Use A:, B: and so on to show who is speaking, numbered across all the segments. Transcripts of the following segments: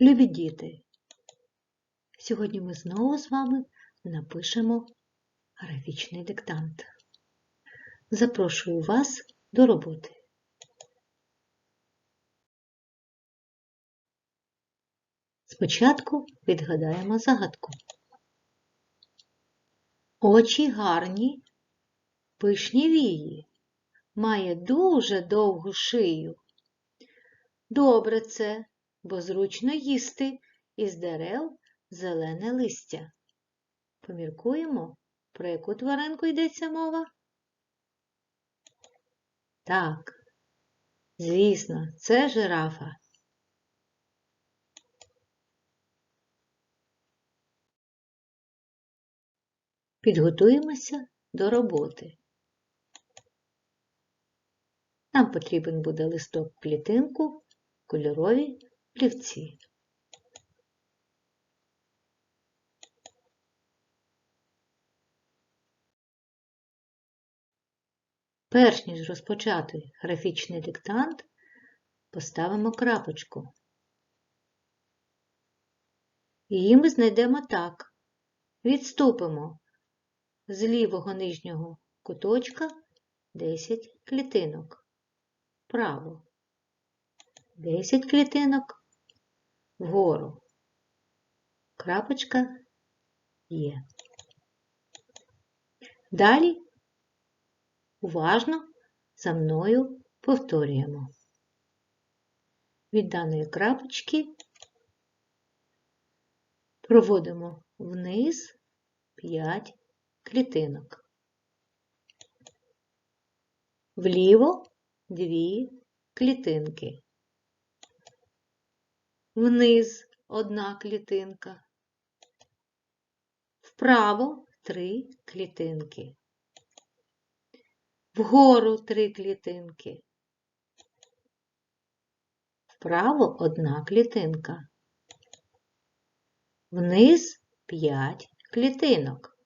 A: Любі діти, сьогодні ми знову з вами напишемо графічний диктант. Запрошую вас до роботи. Спочатку відгадаємо загадку. Очі гарні, пишні вії, має дуже довгу шию. Добре це, бо зручно їсти із дерев зелене листя. Поміркуємо, про яку тваринку йдеться мова? Так, звісно, це жирафа. Підготуємося до роботи. Нам потрібен буде листок клітинку, кольорові плівці. Перш ніж розпочати графічний диктант, поставимо крапочку. Її ми знайдемо так. Відступимо з лівого нижнього куточка 10 клітинок. Вправо. 10 клітинок вгору. Крапочка є. Далі уважно за мною повторюємо. Від даної крапочки проводимо вниз 5 клітинок. Вліво 2 клітинки. Вниз одна клітинка. Вправо три клітинки. Вгору три клітинки. Вправо одна клітинка. Вниз п'ять клітинок.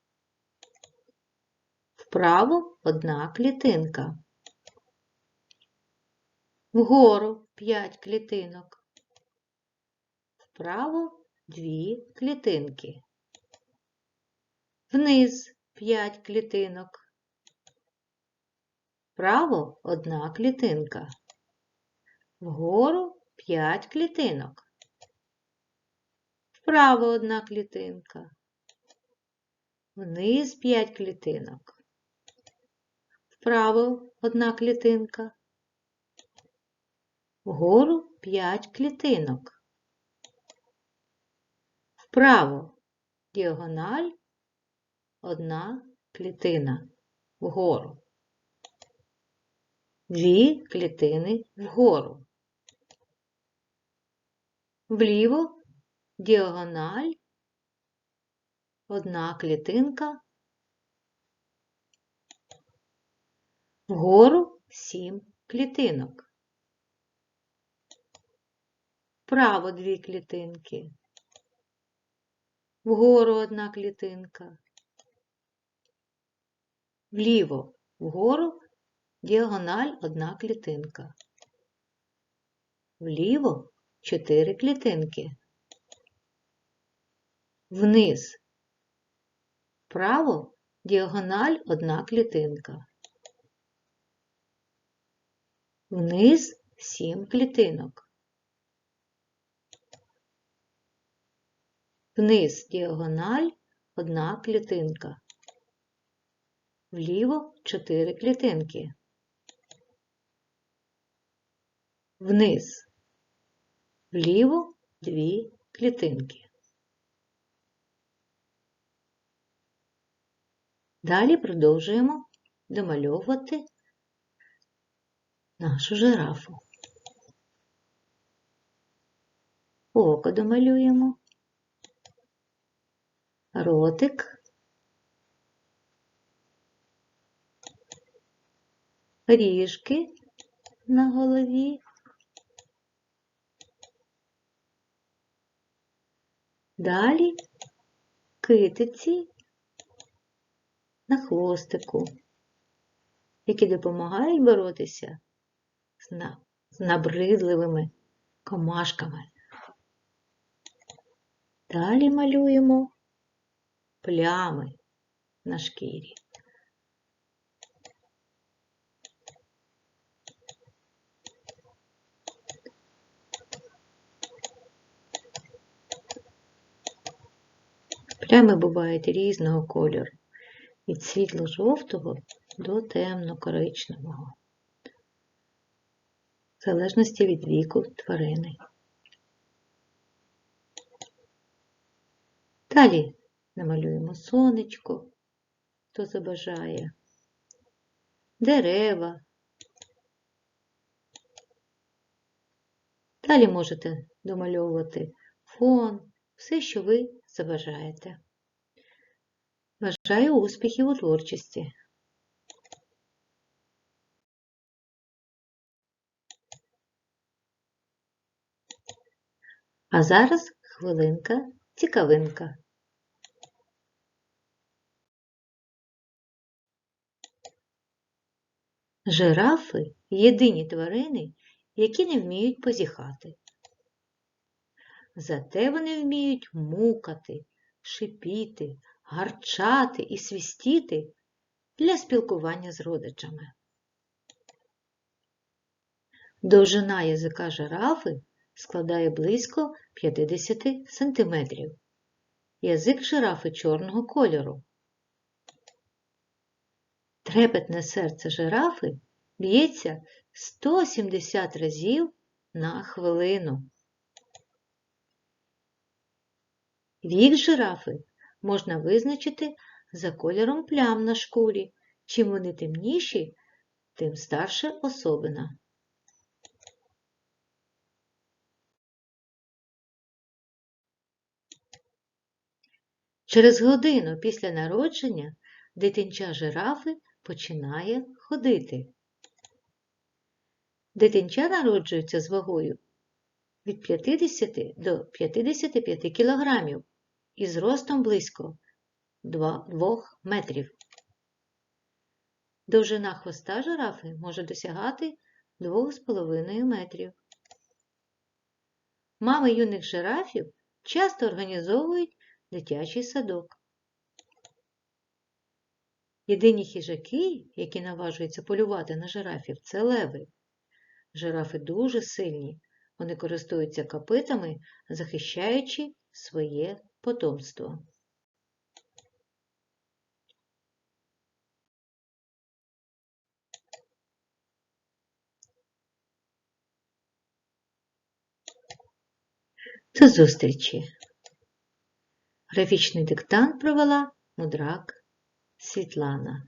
A: Вправо одна клітинка. Вгору п'ять клітинок. Вправо дві клітинки. Вниз п'ять клітинок. Вправо одна клітинка. Вгору п'ять клітинок. Вправо одна клітинка. Вниз п'ять клітинок. Вправо одна клітинка. Вгору п'ять клітинок. Вправо діагональ одна клітина вгору. Дві клітини вгору. Вліво діагональ одна клітинка. Вгору сім клітинок. Вправо дві клітинки. Вгору одна клітинка. Вліво вгору діагональ одна клітинка. Вліво чотири клітинки. Вниз. Вправо діагональ одна клітинка. Вниз сім клітинок. Вниз діагональ одна клітинка. Вліво чотири клітинки. Вниз. Вліво дві клітинки. Далі продовжуємо домальовувати нашу жирафу. Око домалюємо, ротик, ріжки на голові, далі китиці на хвостику, які допомагають боротися з набридливими комашками. Далі малюємо плями на шкірі. Плями бувають різного кольору, від світло-жовтого до темно-коричневого, в залежності від віку тварини. Далі намалюємо сонечко, хто забажає, дерева. Далі можете домальовувати фон, все, що ви забажаєте. Бажаю успіхів у творчості! А зараз хвилинка цікавинка. Жирафи єдині тварини, які не вміють позіхати. Зате вони вміють мукати, шипіти, гарчати і свистіти для спілкування з родичами. Довжина язика жирафи складає близько 50 см. Язик жирафи чорного кольору. Трепетне серце жирафи б'ється 170 разів на хвилину. Вік жирафи можна визначити за кольором плям на шкурі. Чим вони темніші, тим старша особина. Через годину після народження дитинча жирафи починає ходити. Дитинча народжується з вагою від 50 до 55 кг і з ростом близько 2 метрів. Довжина хвоста жирафи може досягати 2,5 метрів. Мами юних жирафів часто організовують дитячий садок. Єдині хижаки, які наважуються полювати на жирафів, це леви. Жирафи дуже сильні, вони користуються копитами, захищаючи своє потомство. До зустрічі! Графічний диктант провела мудрак Світлана.